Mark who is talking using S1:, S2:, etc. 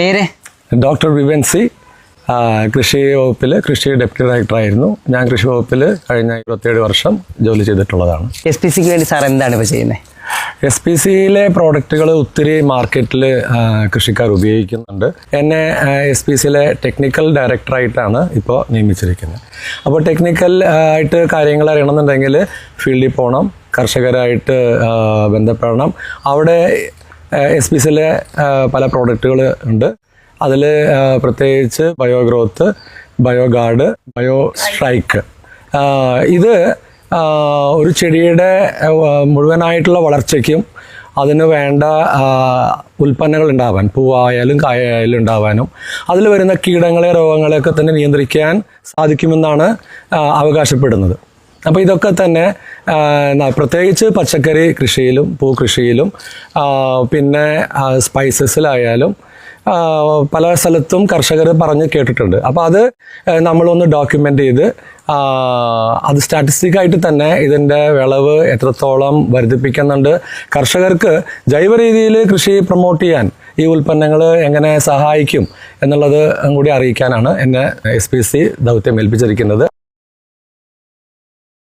S1: പേര്?
S2: Doctor Vivan C കൃഷി വകുപ്പിൽ കൃഷി ഡെപ്യൂട്ടി ഡയറക്ടർ ആയിരുന്നു ഞാൻ കൃഷി വകുപ്പിൽ കഴിഞ്ഞ ഇരുപത്തിയേഴ് വർഷം ജോലി ചെയ്തിട്ടുള്ളതാണ്.
S1: എസ് പി സിക്ക് വേണ്ടി സാർ എന്താണ് ഇപ്പോൾ ചെയ്യുന്നത്
S2: എസ് പി സിയിലെ പ്രോഡക്റ്റുകൾ ഒത്തിരി മാർക്കറ്റിൽ കൃഷിക്കാർ ഉപയോഗിക്കുന്നുണ്ട്. എന്നെ എസ് പി സിയിലെ ടെക്നിക്കൽ ഡയറക്ടറായിട്ടാണ് ഇപ്പോൾ നിയമിച്ചിരിക്കുന്നത്. അപ്പോൾ ടെക്നിക്കൽ ആയിട്ട് കാര്യങ്ങൾ അറിയണമെന്നുണ്ടെങ്കിൽ ഫീൽഡിൽ പോകണം കർഷകരായിട്ട് ബന്ധപ്പെടണം. അവിടെ എസ് പി സിയിലെ പല പ്രോഡക്റ്റുകൾ ഉണ്ട്. അതിൽ പ്രത്യേകിച്ച് bio growth bio guard bio strike ഇത് ഒരു ചെടിയുടെ മുഴുവനായിട്ടുള്ള വളർച്ചയ്ക്കും അതിന് വേണ്ട ഉൽപ്പന്നങ്ങൾ ഉണ്ടാവാൻ പൂവായാലും കായായാലും ഉണ്ടാവാനും അതിൽ വരുന്ന കീടങ്ങളെ രോഗങ്ങളെയൊക്കെ തന്നെ നിയന്ത്രിക്കാൻ സാധിക്കുമെന്നാണ് അവകാശപ്പെടുന്നത്. അപ്പോൾ ഇതൊക്കെ തന്നെ പ്രത്യേകിച്ച് പച്ചക്കറി കൃഷിയിലും പൂക്കൃഷിയിലും കൃഷിയിലും പിന്നെ സ്പൈസസിലായാലും പല സ്ഥലത്തും കർഷകർ പറഞ്ഞ് കേട്ടിട്ടുണ്ട്. അപ്പോൾ അത് നമ്മളൊന്ന് ഡോക്യുമെന്റ് ചെയ്ത് അത് സ്റ്റാറ്റിസ്റ്റിക് ആയിട്ട് തന്നെ ഇതിന്റെ വിളവ് എത്രത്തോളം വർദ്ധിപ്പിക്കുന്നുണ്ട്. കർഷകർക്ക് ജൈവ രീതിയിൽ കൃഷി പ്രൊമോട്ട് ചെയ്യാൻ ഈ ഉൽപ്പന്നങ്ങൾ എങ്ങനെ സഹായിക്കും എന്നുള്ളത് കൂടി അറിയിക്കാനാണ് എന്നെ എസ് പി സി ദൗത്യം ഏൽപ്പിച്ചിരിക്കുന്നത്.